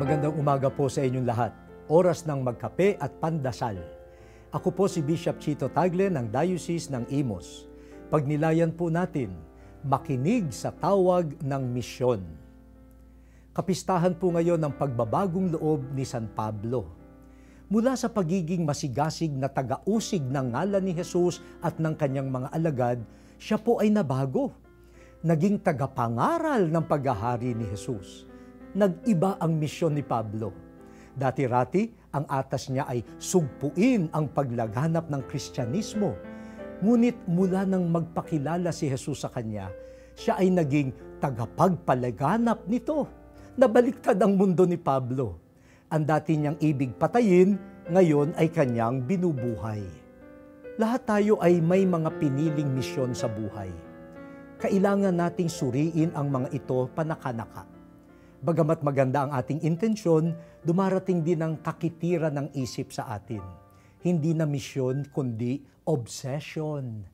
Magandang umaga po sa inyong lahat. Oras ng magkape at pandasal. Ako po si Bishop Chito Tagle ng Diocese ng Imos. Pagnilayan po natin, makinig sa tawag ng misyon. Kapistahan po ngayon ng pagbabagong loob ni San Pablo. Mula sa pagiging masigasig na taga-usig ng ngalan ni Jesus at ng kanyang mga alagad, siya po ay nabago. Naging tagapangaral ng paghahari ni Jesus nag-iba ang misyon ni Pablo. Dati-rati, ang atas niya ay sugpuin ang paglaganap ng Kristyanismo. Ngunit mula nang magpakilala si Jesus sa kanya, siya ay naging tagapagpalaganap nito. Nabaliktad ang mundo ni Pablo. Ang dati niyang ibig patayin, ngayon ay kanyang binubuhay. Lahat tayo ay may mga piniling misyon sa buhay. Kailangan nating suriin ang mga ito panakanaka Bagamat maganda ang ating intensyon, dumarating din ang kakitira ng isip sa atin. Hindi na misyon, kundi obsession.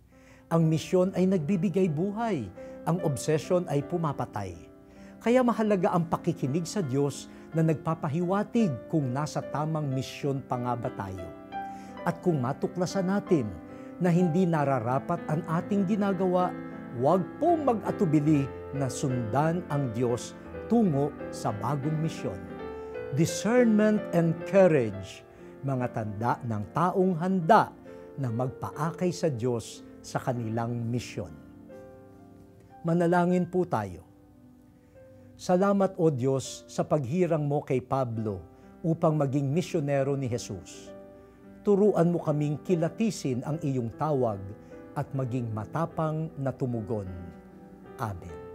Ang misyon ay nagbibigay buhay. Ang obsession ay pumapatay. Kaya mahalaga ang pakikinig sa Diyos na nagpapahiwatig kung nasa tamang misyon pa nga ba tayo. At kung matuklasan natin na hindi nararapat ang ating ginagawa, huwag pong mag-atubili na sundan ang Diyos tungo sa bagong misyon. Discernment and courage, mga tanda ng taong handa na magpaakay sa Diyos sa kanilang misyon. Manalangin po tayo. Salamat o Diyos sa paghirang mo kay Pablo upang maging misyonero ni Jesus. Turuan mo kaming kilatisin ang iyong tawag at maging matapang na tumugon. Amen.